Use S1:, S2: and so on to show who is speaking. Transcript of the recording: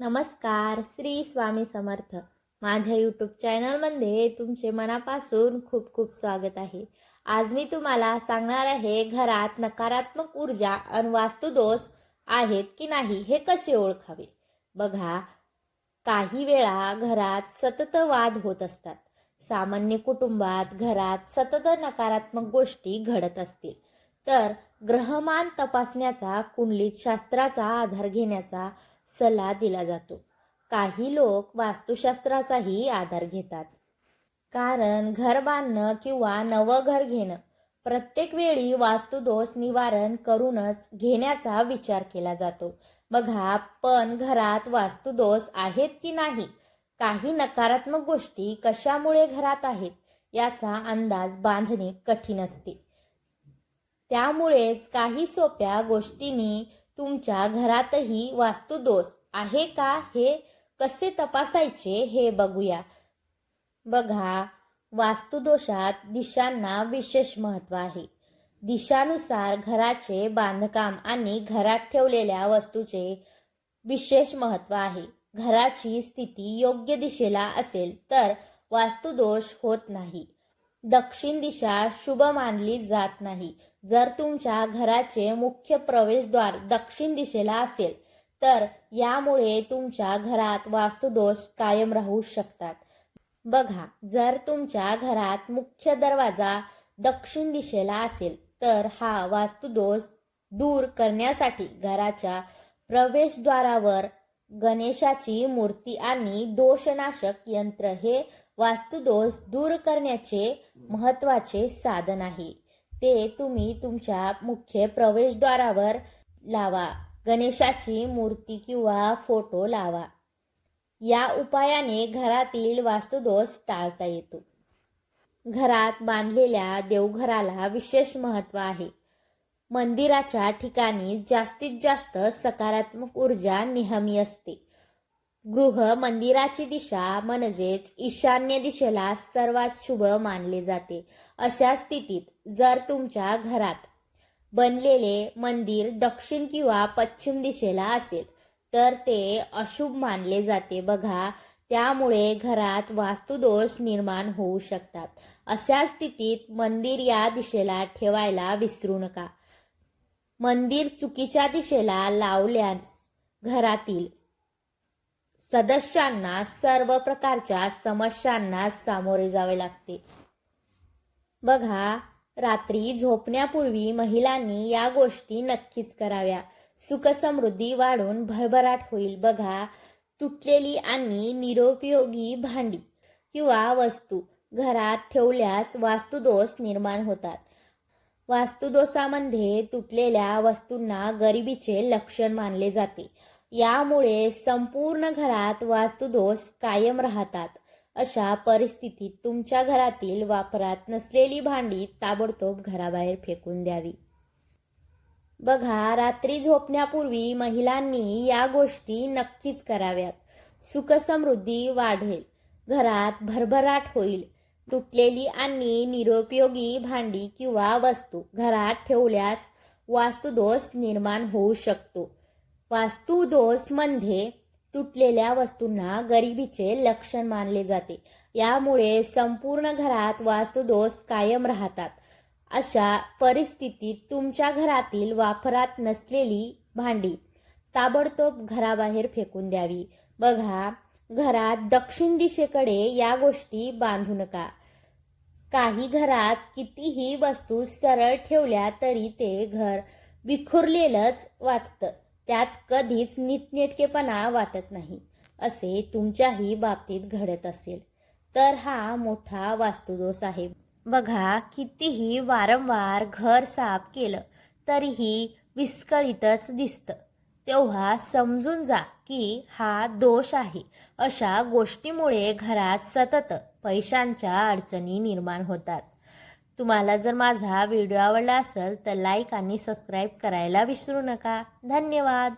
S1: नमस्कार श्री स्वामी समर्थ. माझ्या यूट्यूब चॅनलमध्ये तुमचे मनापासून खूप खूप स्वागत आहे. आज मी तुम्हाला सांगणार आहे घरात नकारात्मक ऊर्जा आणि वास्तुदोष आहेत की नाही हे कसे ओळखावे? बघा काही वेळा घरात सतत वाद होत असतात. सामान्य कुटुंबात घरात सतत नकारात्मक गोष्टी घडत असतील. तर ग्रहमान तपासण्याचा कुंडलीत शास्त्राचा आधार घेण्याचा सल्ला दिला जातो. काही लोक वास्तुशास्त्राचाही आधार घेतात. कारण घर बांधणं किंवा नवं घर घेणं प्रत्येक वेळी वास्तुदोष निवारण करूनच घेण्याचा विचार केला जातो. बघा पण घरात वास्तुदोष आहेत की नाही? काही नकारात्मक गोष्टी कशामुळे घरात आहेत याचा अंदाज बांधणे कठीण असते. त्यामुळेच काही सोप्या गोष्टींनी तुमच्या घरातही वास्तुदोष आहे का हे कसे तपासायचे हे बघूया. बघा वास्तुदोषात दिशांना विशेष महत्त्व आहे. दिशानुसार घराचे बांधकाम आणि घरात ठेवलेल्या वस्तूचे विशेष महत्त्व आहे. घराची स्थिती योग्य दिशेला असेल तर वास्तुदोष होत नाही. दक्षिण दिशा शुभ मानली जात नाही. जर तुमच्या घराचे मुख्य प्रवेशद्वार दक्षिण दिशेला असेल तर यामुळे तुमच्या घरात वास्तुदोष कायम राहू शकतात. बघा जर तुमच्या घरात मुख्य दरवाजा दक्षिण दिशेला असेल तर हा वास्तुदोष दूर करण्यासाठी घराच्या प्रवेशद्वारावर गणेशाची मूर्ती आणि दोषनाशक यंत्र हे वास्तुदोष दूर करण्याचे महत्त्वाचे साधन आहे. ते तुम्ही तुमच्या मुख्य प्रवेशद्वारावर लावा. गणेशाची मूर्ती किंवा फोटो लावा. या उपायाने घरातील वास्तुदोष टाळता येतो. घरात बांधलेल्या देवघराला विशेष महत्त्व आहे. मंदिराच्या ठिकाणी जास्तीत जास्त सकारात्मक ऊर्जा नेहमी असते. गृह मंदिराची दिशा म्हणजेच ईशान्य दिशेला सर्वात शुभ मानले जाते. अशा स्थितीत जर तुमच्या घरात बनलेले मंदिर दक्षिण किंवा पश्चिम दिशेला असेल तर ते अशुभ मानले जाते. बघा त्यामुळे घरात वास्तुदोष निर्माण होऊ शकतात. अशा स्थितीत मंदिर या दिशेला ठेवायला विसरू नका. मंदिर चुकीच्या दिशेला लावल्यास घरातील सदस्यांना सर्व प्रकारच्या समस्यांना सामोरे जावे लागते. बघा रात्री झोपण्यापूर्वी महिलांनी या गोष्टी नक्कीच कराव्या. सुखसमृद्धी वाढून भरभराट होईल. बघा तुटलेली आणि निरुपयोगी भांडी किंवा वस्तू घरात ठेवल्यास वास्तुदोष निर्माण होतात. वास्तुदोषामध्ये तुटलेल्या वस्तूंना गरिबीचे लक्षण मानले जाते. यामुळे संपूर्ण घरात वास्तुदोष कायम राहतात. अशा परिस्थितीत तुमच्या घरातील वापरात नसलेली भांडी ताबडतोब घराबाहेर फेकून द्यावी. बघा रात्री झोपण्यापूर्वी महिलांनी या गोष्टी नक्कीच कराव्यात. सुखसमृद्धी वाढेल. घरात भरभराट होईल. तुटलेली आणि निरुपयोगी भांडी किंवा वस्तू घरात ठेवल्यास वास्तुदोष निर्माण होऊ शकतो. वास्तुदोषमध्ये तुटलेल्या वस्तूंना गरिबीचे लक्षण मानले जाते. यामुळे संपूर्ण घरात वास्तुदोष कायम राहतात. अशा परिस्थितीत तुमच्या घरातील वापरात नसलेली भांडी ताबडतोब घराबाहेर फेकून द्यावी. बघा घरात दक्षिण दिशेकडे या गोष्टी बांधू नका. काही घरात कितीही वस्तू सरळ ठेवल्या तरी ते घर विखुरलेलंच वाटतं. त्यात कधीच नीटनेटकेपणा वाटत नाही असे तुमच्याही बाबतीत घडत असेल. तर हा मोठा वास्तुदोष आहे. बघा कितीही वारंवार घर साफ केलं तरीही विस्कळीतच दिसतं. तेव्हा समजून जा की हा दोष आहे. अशा गोष्टीमुळे घरात सतत पैशांच्या अडचणी निर्माण होतात. तुम्हाला जर माझा व्हिडिओ आवडला असेल तर लाईक आणि सबस्क्राईब करायला विसरू नका. धन्यवाद.